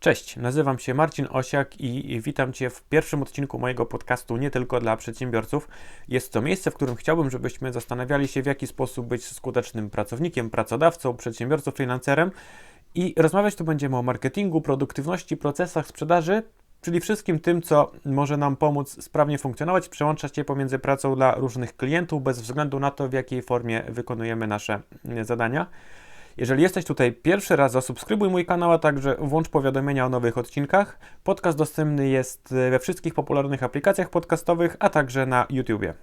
Cześć, nazywam się Marcin Osiak i witam Cię w pierwszym odcinku mojego podcastu Nie tylko dla przedsiębiorców. Jest to miejsce, w którym chciałbym, żebyśmy zastanawiali się, w jaki sposób być skutecznym pracownikiem, pracodawcą, przedsiębiorcą, freelancerem. I rozmawiać tu będziemy o marketingu, produktywności, procesach sprzedaży, czyli wszystkim tym, co może nam pomóc sprawnie funkcjonować, przełączać się pomiędzy pracą dla różnych klientów, bez względu na to, w jakiej formie wykonujemy nasze zadania. Jeżeli jesteś tutaj pierwszy raz, zasubskrybuj mój kanał, a także włącz powiadomienia o nowych odcinkach. Podcast dostępny jest we wszystkich popularnych aplikacjach podcastowych, a także na YouTubie.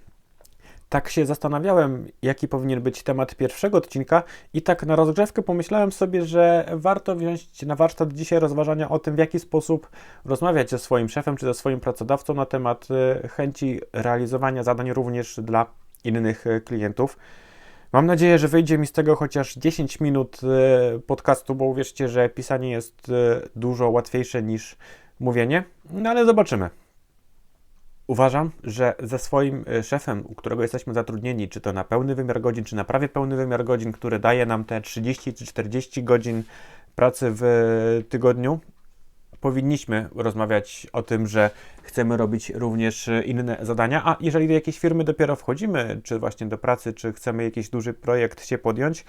Tak się zastanawiałem, jaki powinien być temat pierwszego odcinka, i tak na rozgrzewkę pomyślałem sobie, że warto wziąć na warsztat dzisiaj rozważania o tym, w jaki sposób rozmawiać ze swoim szefem czy ze swoim pracodawcą na temat e, chęci realizowania zadań również dla innych e, klientów. Mam nadzieję, że wyjdzie mi z tego chociaż 10 minut e, podcastu, bo uwierzcie, że pisanie jest e, dużo łatwiejsze niż mówienie, no ale zobaczymy. Uważam, że ze swoim e, szefem, u którego jesteśmy zatrudnieni, czy to na pełny wymiar godzin, czy na prawie pełny wymiar godzin, który daje nam te 30 czy 40 godzin pracy w tygodniu, powinniśmy rozmawiać o tym, że chcemy robić również inne zadania, a jeżeli do jakiejś firmy dopiero wchodzimy, czy właśnie do pracy, czy chcemy jakiś duży projekt się podjąć,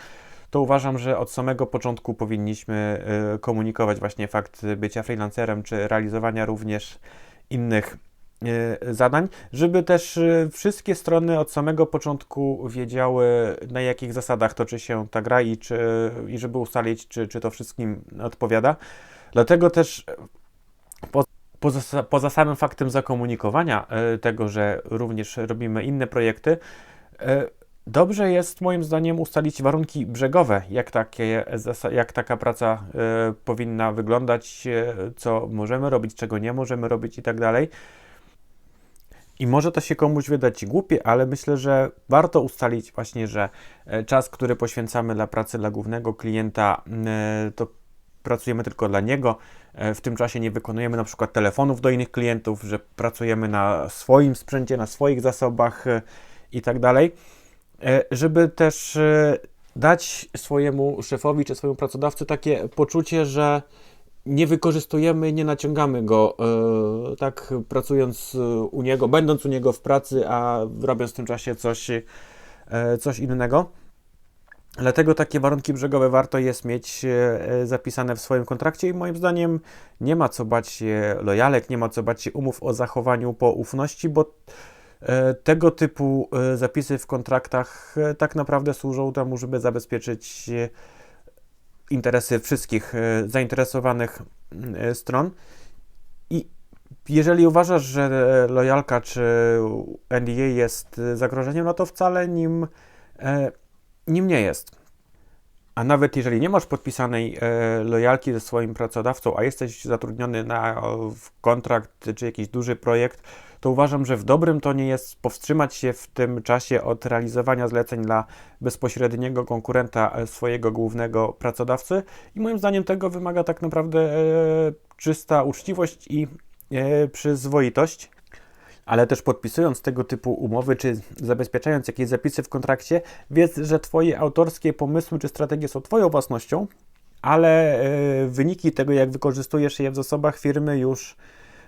to uważam, że od samego początku powinniśmy y, komunikować właśnie fakt bycia freelancerem, czy realizowania również innych y, zadań, żeby też wszystkie strony od samego początku wiedziały, na jakich zasadach toczy się ta gra i, czy, i żeby ustalić, czy, czy to wszystkim odpowiada. Dlatego też po, poza, poza samym faktem zakomunikowania e, tego, że również robimy inne projekty, e, dobrze jest moim zdaniem ustalić warunki brzegowe, jak, takie, jak taka praca e, powinna wyglądać, co możemy robić, czego nie możemy robić i tak dalej. I może to się komuś wydać głupie, ale myślę, że warto ustalić właśnie, że czas, który poświęcamy dla pracy dla głównego klienta, to pracujemy tylko dla niego. E, w tym czasie nie wykonujemy na przykład telefonów do innych klientów, że pracujemy na swoim sprzęcie, na swoich zasobach e, i tak dalej, e, żeby też dać swojemu szefowi czy swojemu pracodawcy takie poczucie, że nie wykorzystujemy, nie naciągamy go, tak pracując u niego, będąc u niego w pracy, a robiąc w tym czasie coś, coś innego. Dlatego takie warunki brzegowe warto jest mieć e, zapisane w swoim kontrakcie i moim zdaniem nie ma co bać się lojalek, nie ma co bać się umów o zachowaniu poufności, bo e, tego typu e, zapisy w kontraktach tak naprawdę służą temu, żeby zabezpieczyć interesy wszystkich zainteresowanych stron. I jeżeli uważasz, że lojalka czy NDA jest zagrożeniem, no to wcale nim nim nie jest. A nawet jeżeli nie masz podpisanej e, lojalki ze swoim pracodawcą, a jesteś zatrudniony na kontrakt czy jakiś duży projekt, to uważam, że w dobrym tonie jest powstrzymać się w tym czasie od realizowania zleceń dla bezpośredniego konkurenta e, swojego głównego pracodawcy. I moim zdaniem tego wymaga tak naprawdę e, czysta uczciwość i przyzwoitość ale też podpisując tego typu umowy, czy zabezpieczając jakieś zapisy w kontrakcie, wiedz, że Twoje autorskie pomysły czy strategie są Twoją własnością, ale e, wyniki tego, jak wykorzystujesz je w zasobach firmy, już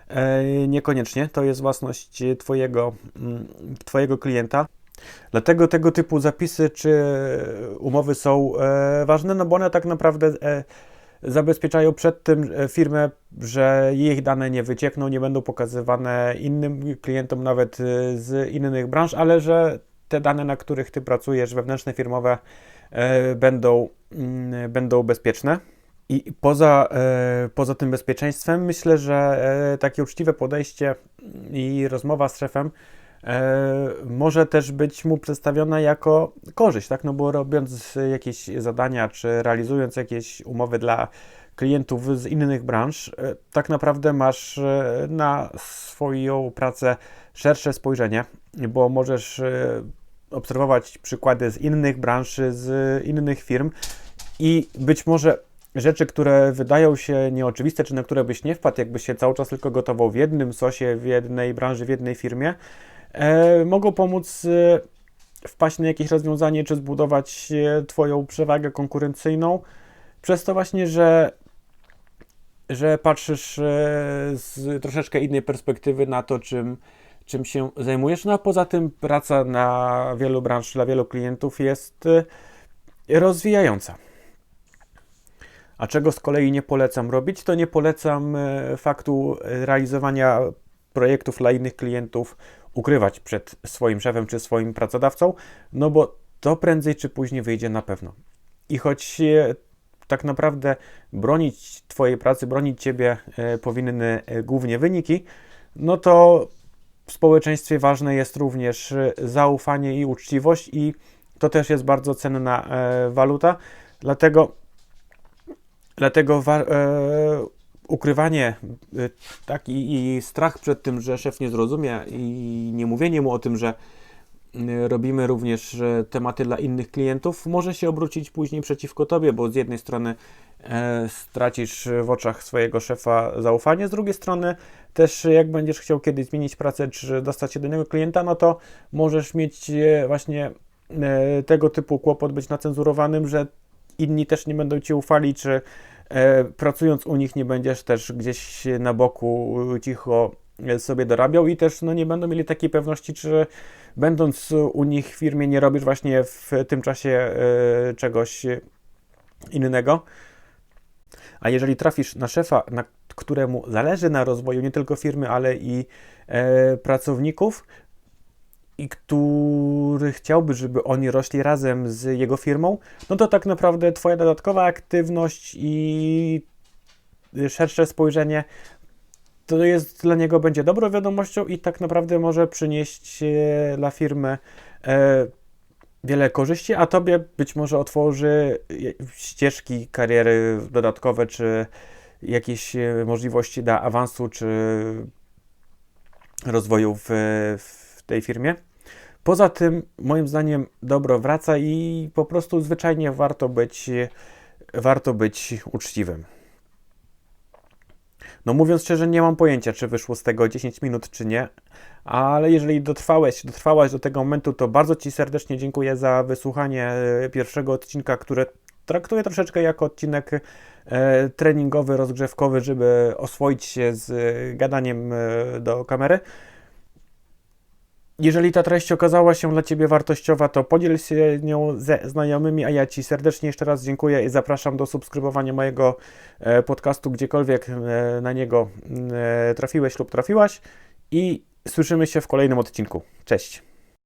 e, niekoniecznie. To jest własność Twojego, mm, twojego klienta. Dlatego tego typu zapisy czy umowy są e, ważne, no bo one tak naprawdę zabezpieczają przed tym e, firmę, że ich dane nie wyciekną, nie będą pokazywane innym klientom, nawet e, z innych branż, ale że te dane, na których ty pracujesz, wewnętrzne, firmowe, e, będą, mm, będą bezpieczne. I poza, poza tym bezpieczeństwem, myślę, że takie uczciwe podejście i rozmowa z szefem może też być mu przedstawiona jako korzyść, tak? No bo robiąc jakieś zadania, czy realizując jakieś umowy dla klientów z innych branż, e, tak naprawdę masz e, na swoją pracę szersze spojrzenie, bo możesz e, obserwować przykłady z innych branż, z innych firm i być może rzeczy, które wydają się nieoczywiste, czy na które byś nie wpadł, jakbyś się cały czas tylko gotował w jednym sosie, w jednej branży, w jednej firmie, e, mogą pomóc e, wpaść na jakieś rozwiązanie, czy zbudować e, Twoją przewagę konkurencyjną, przez to właśnie, że że patrzysz e, z troszeczkę innej perspektywy na to, czym, czym się zajmujesz. No a poza tym praca na wielu branż, dla wielu klientów jest e, rozwijająca. A czego z kolei nie polecam robić, to nie polecam e, faktu realizowania projektów dla innych klientów ukrywać przed swoim szefem czy swoim pracodawcą, no bo to prędzej czy później wyjdzie na pewno. I choć tak naprawdę bronić Twojej pracy, bronić Ciebie e, powinny e, głównie wyniki, no to w społeczeństwie ważne jest również e, zaufanie i uczciwość, i to też jest bardzo cenna waluta. Dlatego, dlatego wa- ukrywanie tak, i, i strach przed tym, że szef nie zrozumie, i nie mówienie mu o tym, że Y, robimy również tematy dla innych klientów, może się obrócić później przeciwko tobie, bo z jednej strony e, stracisz w oczach swojego szefa zaufanie, z drugiej strony też jak będziesz chciał kiedyś zmienić pracę czy dostać się do innego klienta, no to możesz mieć e, właśnie e, tego typu kłopot być nacenzurowanym, że inni też nie będą ci ufali, czy pracując u nich nie będziesz też gdzieś na boku cicho sobie dorabiał i też no, nie będą mieli takiej pewności, czy będąc u nich w firmie nie robisz właśnie w tym czasie czegoś innego. A jeżeli trafisz na szefa, na któremu zależy na rozwoju nie tylko firmy, ale i e, pracowników, i który chciałby, żeby oni rośli razem z jego firmą, no to tak naprawdę Twoja dodatkowa aktywność i szersze spojrzenie to jest dla niego będzie dobrą wiadomością i tak naprawdę może przynieść e, dla firmy e, wiele korzyści, a tobie być może otworzy ścieżki kariery dodatkowe, czy jakieś e, możliwości dla awansu, czy rozwoju w, w tej firmie. Poza tym, moim zdaniem, dobro wraca i po prostu zwyczajnie warto być, warto być uczciwym. No mówiąc szczerze, nie mam pojęcia, czy wyszło z tego 10 minut, czy nie, ale jeżeli dotrwałeś, dotrwałaś do tego momentu, to bardzo Ci serdecznie dziękuję za wysłuchanie e, pierwszego odcinka, które traktuję troszeczkę jako odcinek e, treningowy, rozgrzewkowy, żeby oswoić się z e, gadaniem do kamery. Jeżeli ta treść okazała się dla Ciebie wartościowa, to podziel się nią ze znajomymi, a ja Ci serdecznie jeszcze raz dziękuję i zapraszam do subskrybowania mojego e, podcastu, gdziekolwiek e, na niego e, trafiłeś lub trafiłaś i słyszymy się w kolejnym odcinku. Cześć!